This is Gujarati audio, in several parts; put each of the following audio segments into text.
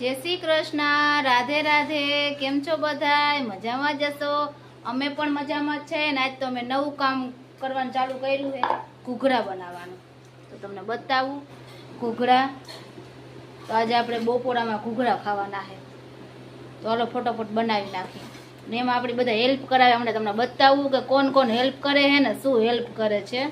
જય શ્રી કૃષ્ણ, રાધે રાધે, કેમ છો બધા મજામાં જશો? અમે પણ મજામાં છે. ને આજ તો અમે નવું કામ કરવાનું ચાલુ કર્યું છે, ઘૂઘરા બનાવવાનું. તો તમને બતાવું, ઘૂઘરા. તો આજે આપણે બપોરામાં ઘૂઘરા ખાવાના છે. તો હાલો ફટોફટ બનાવી નાખીએ. ને એમાં આપણી બધા હેલ્પ કરાવે. હમણાં તમને બતાવું કે કોણ કોણ હેલ્પ કરે છે ને શું હેલ્પ કરે છે.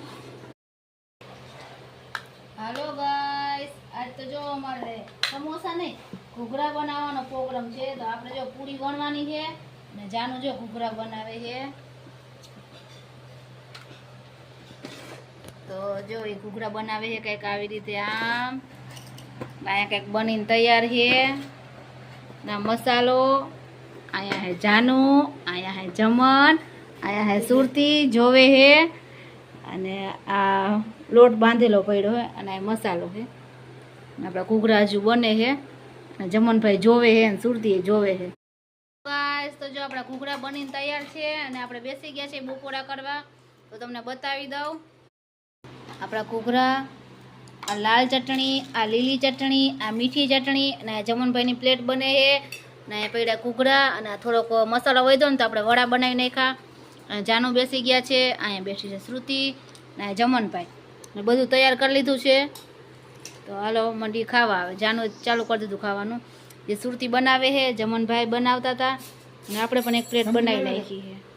હાલો ગાઈસ આજ તો જો અમારે સમોસા નહીં. ઘૂઘરા બનાવવાનો પ્રોગ્રામ છે, તો આપણે જો પૂરી વણવાની છે ને જાનું જો ઘૂઘરા બનાવે છે. તો જો એ ઘૂઘરા બનાવે છે કંઈક આવી રીતે આમ. અહીંયા કંઈક બનીને તૈયાર છે. ના, મસાલો, અહીંયા હે જાનું, અહીંયા હે જમન અહીંયા હે સુરતી, જોવે છે. અને આ લોટ બાંધેલો પડ્યો છે અને આ મસાલો છે. અને આપણા ઘૂઘરા હજુ બને છે. અને જમનભાઈ જોવે છે સુરતી જોવે છે તો જો આપણા ઘૂઘરા બનીને તૈયાર છે અને આપણે બેસી ગયા છે બપોરા કરવા, તો તમને બતાવી દઉં. આપણા ઘૂઘરા, આ લાલ ચટણી, આ લીલી ચટણી, આ મીઠી ચટણી અને જમનભાઈની પ્લેટ બને છે ને પડ્યા ઘૂઘરા અને થોડોક મસાલો વધ્યો ને તો આપણે વડા બનાવી અને જાનું બેસી ગયા છે, અહીંયા બેસી છે શ્રુતિ ને જમનભાઈ. બધું તૈયાર કરી લીધું છે. તો હાલો મંડી ખાવા આવે. જાનું ચાલુ કરી દીધું ખાવાનું. જે સુરતી બનાવે છે જમનભાઈ બનાવતા હતા. ને આપણે પણ એક પ્લેટ બનાવી? નાખી છે.